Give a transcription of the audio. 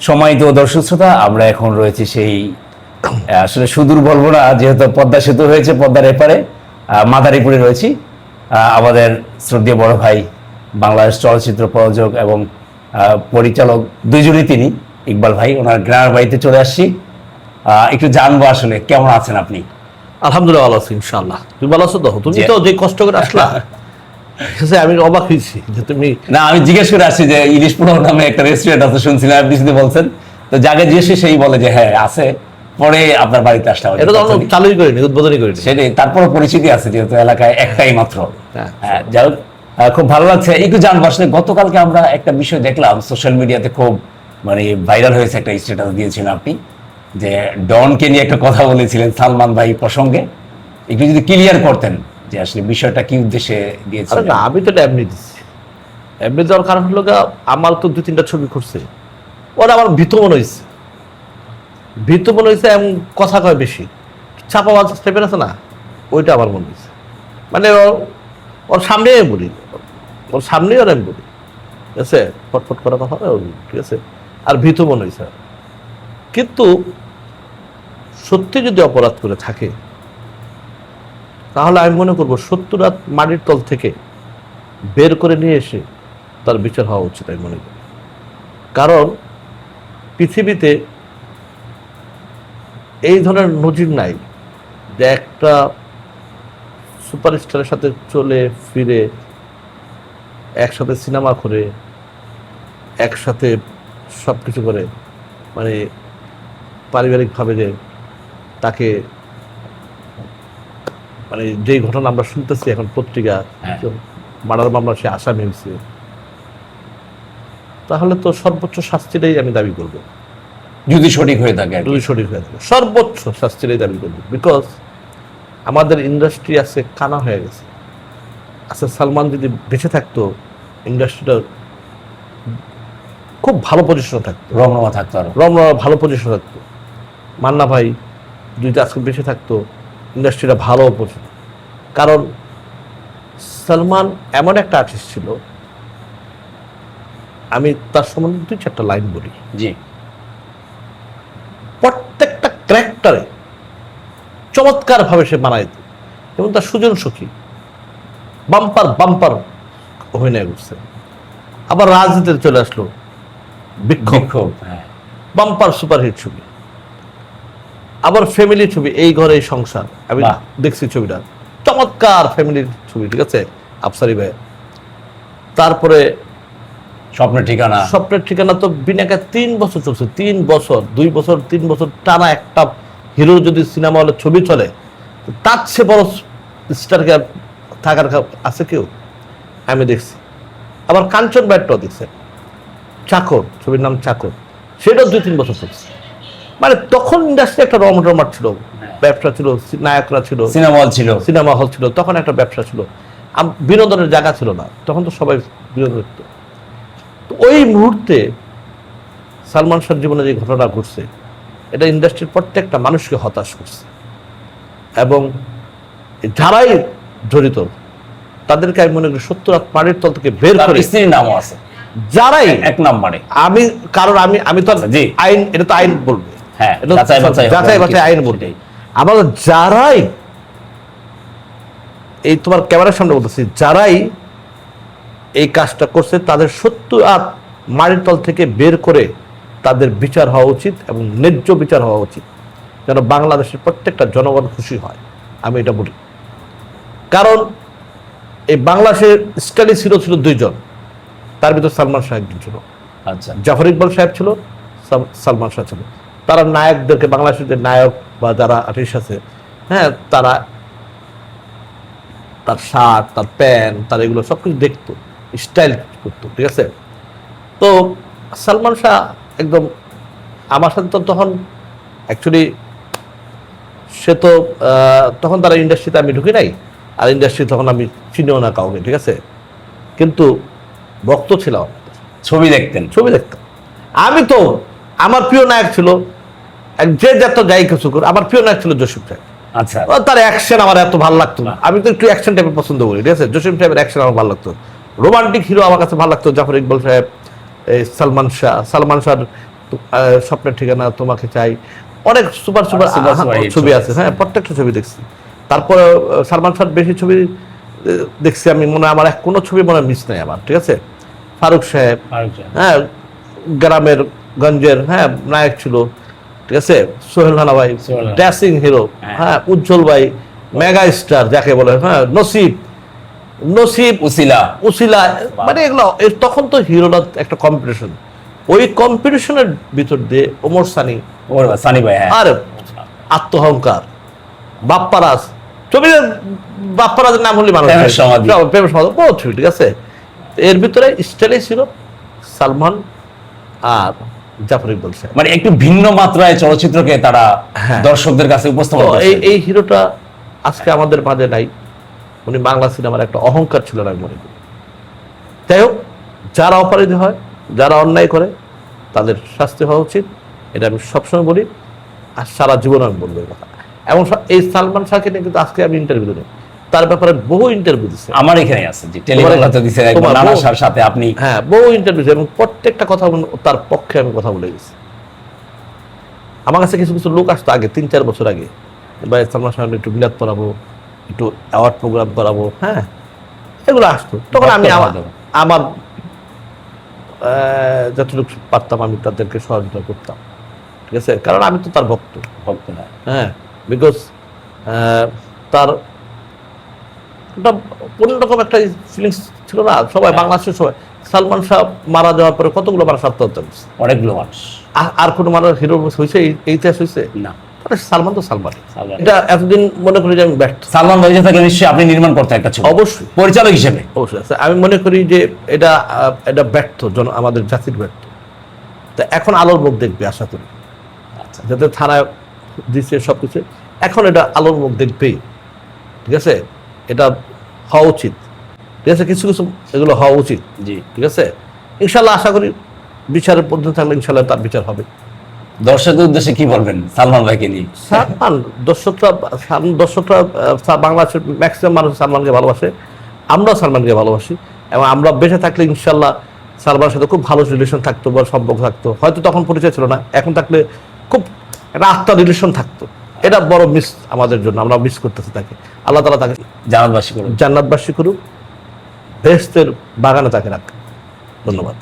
সম্মানিত দর্শক শ্রোতা আমরা এখন রয়েছে সেই আসলে সুদূর বলব না যেহেতু পদ্মা সেতু হয়েছে পদ্মার এপারে মাদারীপুরে রয়েছি। আমাদের শ্রদ্ধেয় বড় ভাই বাংলাদেশ চলচ্চিত্র প্রযোজক এবং পরিচালক দুইজনই তিনি ইকবাল ভাই ওনার গ্রামের বাড়িতে চলে আসছি। আহ, একটু জানব আসলে কেমন আছেন আপনি? আলহামদুলিল্লাহ ভালো আছি ইনশাল্লাহ তুমি ভালো আছো তো? তুমি। তো যে কষ্ট করে আসলা। আমি অবাক হয়েছি যে তুমি না আমি জিজ্ঞেস করে আসছি যে ইলিশ পোলাও নামে একটা রেস্টুরেন্ট আছে শুনছিলাম আপনি যদি বলছেন। তো যাকে জিজ্ঞেস সেই বলে যে হ্যাঁ আছে। পরে আপনার বাড়িতে আসলাম। এটা তো চালুই করিনি উদ্বোধনী করিনি। সেটাই তারপরে পরিচিতি আছে যেহেতু এলাকায় একটাই মাত্র। হ্যাঁ। হ্যাঁ, যাই হোক খুব ভালো লাগছে। একটু জানব আসলে গতকালকে আমরা একটা বিষয় দেখলাম সোশ্যাল মিডিয়াতে খুব মানে ভাইরাল হয়েছে একটা স্ট্যাটাস দিয়েছিলেন আপনি যে ডনকে নিয়ে একটা কথা বলেছিলেন সালমান ভাই প্রসঙ্গে। একটু যদি ক্লিয়ার করতেন। যে আসলে বিষয়টা কি উদ্দেশ্যে আরে দিয়েছিলেন না, আমি তো এমনি দিচ্ছি এমনি দেওয়ার কারণ হলো আমার তো দুই, তিনটা ছবি করছে। ওরা আমার ভীত মনে হয়েছে ভীত মনে হয়েছে এমন কথা কয় বেশি। চাপাবাজ স্টেপের আছে না, ওইটা আমার মনে হয়েছে মানে ওর সামনে আমি বলি। ওর সামনেই ওর আমি বলি। ঠিক আছে? ফটফট করা কথা ঠিক আছে? আর ভীত মনে হয়েছে কিন্তু সত্যি যদি অপরাধ করে থাকে তাহলে আমি মনে করব সত্তর রাত মাটির তল থেকে বের করে নিয়ে এসে তার বিচার হওয়া উচিত, আমি মনে করি। কারণ পৃথিবীতে এই ধরনের নজির নাই যে একটা সুপারস্টারের সাথে চলে, ফিরে, একসাথে সিনেমা করে, একসাথে সব কিছু করে মানে পারিবারিকভাবে যে তাকে মানে যেই ঘটনা আমরা শুনতেছি এখন পত্রিকা হ্যাঁ। মার্ডার মামলা সে আসামি হয়েছে। তাহলে তো সর্বোচ্চ শাস্তিটাই আমি দাবি করব। যদি সঠিক হয়ে থাকে যদি সঠিক হয়ে থাকে সর্বোচ্চ শাস্তিটাই দাবি করব। বিকজ আমাদের ইন্ডাস্ট্রি আছে কানা হয়ে গেছে। আচ্ছা সালমান যদি বেঁচে থাকতো ইন্ডাস্ট্রিটা খুব ভালো পজিশনে থাকতো। রমরমা থাকতো আরও। রমরা ভালো পজিশন থাকতো। মান্না ভাই যদি আজকে বেঁচে থাকতো ইন্ডাস্ট্রিটা ভালো পজিশন কারণ সালমান এমন একটা আর্টিস্ট ছিল আমি তার সম্বন্ধে দুই চারটা লাইন বলি। জি। প্রত্যেকটা ক্যারেক্টারে চমৎকার ভাবে সে বানাইত এবং তার সুজন সখী বাম্পার বাম্পার অভিনয় করছে। আবার রাজনীতিতে চলে আসলো বিক্ষোভ। বিক্ষোভ হ্যাঁ। বাম্পার সুপারহিট ছবি। আবার ফ্যামিলি ছবি এই ঘরে এই সংসার। আমি দেখছি ছবিটা। চমৎকার ফ্যামিলির ছবি ঠিক আছে? আফসারি ভাই। তারপরে স্বপ্নের ঠিকানা। স্বপ্নের ঠিকানা তো বিনাকা তিন বছর চলছে তিন বছর দুই বছর তিন বছর টানা একটা হিরো যদি সিনেমা হলে ছবি চলে তার চেয়ে বড় স্টারকে আর থাকার আছে কেউ? আমি দেখছি। আবার কাঞ্চন ব্যাটটাও দেখছে। চাকর ছবির নাম চাকর। সেটাও দুই তিন বছর চলছে। মানে তখন ইন্ডাস্ট্রি একটা রম রমাট ছিল। ব্যবসা ছিল নায়করা ছিল। সিনেমা হল ছিল। সিনেমা হল ছিল তখন একটা ব্যবসা ছিল। বিনোদনের জায়গা ছিল না তখন তো সবাই বিনোদন করতো। তো ওই মুহূর্তে সালমান শাহর জীবনে যে ঘটনা ঘটছে এটা ইন্ডাস্ট্রির প্রত্যেকটা মানুষকে হতাশ করছে। এবং যারাই জড়িত তাদেরকে আমি মনে করি সত্তর পানির তল থেকে বের করে স্ত্রীর নামও আছে। যারাই এক নম্বরে। আমি কারণ আমি আমি তো আইন এটা তো আইন বলবে। হ্যাঁ যাচাই বাছাই আইন আবার যারাই এই তোমার ক্যামেরার সামনে বলতেছি যারাই এই কাজটা করছে তাদের সত্তর আর মাটির তল থেকে বের করে তাদের বিচার হওয়া উচিত এবং ন্যায্য বিচার হওয়া উচিত যেন বাংলাদেশের প্রত্যেকটা জনগণ খুশি হয়। আমি এটা বলি। কারণ এই বাংলাদেশের স্টাডি হিরো ছিল দুইজন। তার ভিতর সালমান শাহ একজন ছিল। আচ্ছা। জাফর ইকবাল সাহেব ছিল সালমান শাহ ছিল। তারা নায়কদেরকে বাংলাদেশের যে নায়ক বা যারা আর্টিস্ট আছে হ্যাঁ তারা তার শার্ট তার প্যান্ট তার এগুলো সব কিছু দেখতো স্টাইল করতো ঠিক আছে? তো সালমান শাহ একদম আমার সাথে তো তখন অ্যাকচুয়ালি সে তো তখন তারা ইন্ডাস্ট্রিতে আমি ঢুকি নাই আর ইন্ডাস্ট্রি তখন আমি চিনিও না কাউকে ঠিক আছে? কিন্তু ভক্ত ছিলাম। ছবি দেখতেন। ছবি দেখতাম। আমি তো আমার প্রিয় নায়ক ছিল যে যত যাই কিছু করে আমার প্রিয় নায়ক ছিল জসিম সাহেব। আচ্ছা। তার অ্যাকশন আমার এত ভালো লাগতো না। আমি তো একটু অ্যাকশন টাইপের পছন্দ করি ঠিক আছে? জসিম সাহেবের অ্যাকশন আমার ভালো লাগতো। রোমান্টিক হিরো আমার কাছে ভালো লাগতো জাফর ইকবাল সাহেব সালমান শাহ সালমান শাহ স্বপ্নের ঠিকানা তোমাকে চাই। অনেক সুপার সুপার ছবি আছে। হ্যাঁ প্রত্যেকটা ছবি দেখছি। তারপর সালমান খান বেশি ছবি দেখছি আমি মনে হয় আমার এক কোনো ছবি মনে মিস নেই আমার ঠিক আছে? ফারুক সাহেব। হ্যাঁ গ্রামের গঞ্জের হ্যাঁ নায়ক ছিল। ঠিক আছে? সোহেল রানা ভাই ড্যাসিং হিরো হ্যাঁ। উজ্জ্বল ভাই মেগা স্টার যাকে বলে হ্যাঁ নসিব। নসিব উসিলা। উসিলা মানে এগুলো তখন তো হিরোরা একটা কম্পিটিশন ওই কম্পিটিশনের ভিতর দিয়ে ওমর সানি সানি ভাই হ্যাঁ। আর আত্মহংকার বাপ্পারাজ। ছবির বাপ্পারাজের নাম হলে মানুষ। প্রেমের সমাধি। বহুত ছবি ঠিক আছে? এর ভিতরে স্টাইলে ছিল সালমান আর জাফর ইকবাল সাহেব মানে একটু ভিন্ন মাত্রায় চলচ্চিত্রকে তারা হ্যাঁ। দর্শকদের কাছে উপস্থাপন এই এই হিরোটা আজকে আমাদের মাঝে নাই। উনি বাংলা সিনেমার একটা অহংকার ছিল আমি মনে করি। যাই হোক যারা অপরাধী হয় যারা অন্যায় করে তাদের শাস্তি হওয়া উচিত। এটা আমি সবসময় বলি। আর সারা জীবন আমি বলব এই কথা। এবং এই সালমান শাহকে নিয়ে কিন্তু আজকে আমি ইন্টারভিউ দিই তার ব্যাপারে বহু ইন্টারভিউ দিচ্ছে আমার এখানে আছে জি টেলিভিশন দিছে নানা সার সাথে আপনি হ্যাঁ বহু ইন্টারভিউ এবং প্রত্যেকটা কথা তার পক্ষে আমি কথা বলে গেছি। আমার কাছে কিছু কিছু লোক আসতো আগে তিন চার বছর আগে। ভাই সালমান শাহ একটু বিলাত পড়াবো একটু অ্যাওয়ার্ড প্রোগ্রাম করাবো হ্যাঁ এগুলো আসতো। তখন আমি আমার। আমার যতটুকু পারতাম আমি তাদেরকে সহযোগিতা করতাম। ঠিক আছে? কারণ আমি তো তার ভক্ত। ভক্ত না। হ্যাঁ বিকজ তার একটা অন্যরকম একটা ফিলিংস ছিল না? সবাই হ্যাঁ। বাংলাদেশের সবাই। সালমান শাহ মারা যাওয়ার পরে কতগুলো মানুষ আত্মহত্যা করছে? অনেকগুলো মানুষ। আর- আর কোনো মানুষ হিরো হয়েছে? এই- ইতিহাস হয়েছে? না। সালমান তো সালমান। এটা এতদিন মনে করি যে আমি ব্যর্থ। সালমান ভাই থাকলে নিশ্চয়ই আপনি নির্মাণ করতে একটা ছবি। অবশ্যই। পরিচালক হিসেবে। অবশ্যই। আমি মনে করি যে এটা এটা ব্যর্থ জন আমাদের জাতির ব্যর্থ। তা এখন আলোর মুখ দেখবে আশা করি। আচ্ছা। যাতে থানায় দিচ্ছে সব কিছু এখন এটা আলোর মুখ দেখবে ঠিক আছে? এটা হওয়া উচিত। ঠিক আছে কিছু কিছু এগুলো হওয়া উচিত। জি। ঠিক আছে? ইনশাল্লাহ আশা করি বিচারের পদ্ধতি থাকলে ইনশাল্লাহ তার বিচার হবে। দর্শকদের উদ্দেশ্যে কি বলবেন সালমান ভাইকে নিয়ে? সালমান দর্শকরা দর্শকরা বাংলাদেশের ম্যাক্সিমাম মানুষ সালমানকে ভালোবাসে। আমরাও সালমানকে ভালোবাসি এবং আমরা বেঁচে থাকলে ইনশাল্লাহ সালমানের সাথে খুব ভালো রিলেশন থাকতো বা সম্পর্ক থাকতো। হয়তো তখন পরিচয় ছিল না এখন থাকলে খুব একটা আত্মার রিলেশন থাকতো। এটা বড় মিস আমাদের জন্য আমরা মিস করতেছি তাকে। আল্লাহ তালা তাকে জান্নাতবাসী করুন জান্নাতবাসী করুক বেহেস্তের বাগানে তাকে রাখ। ধন্যবাদ।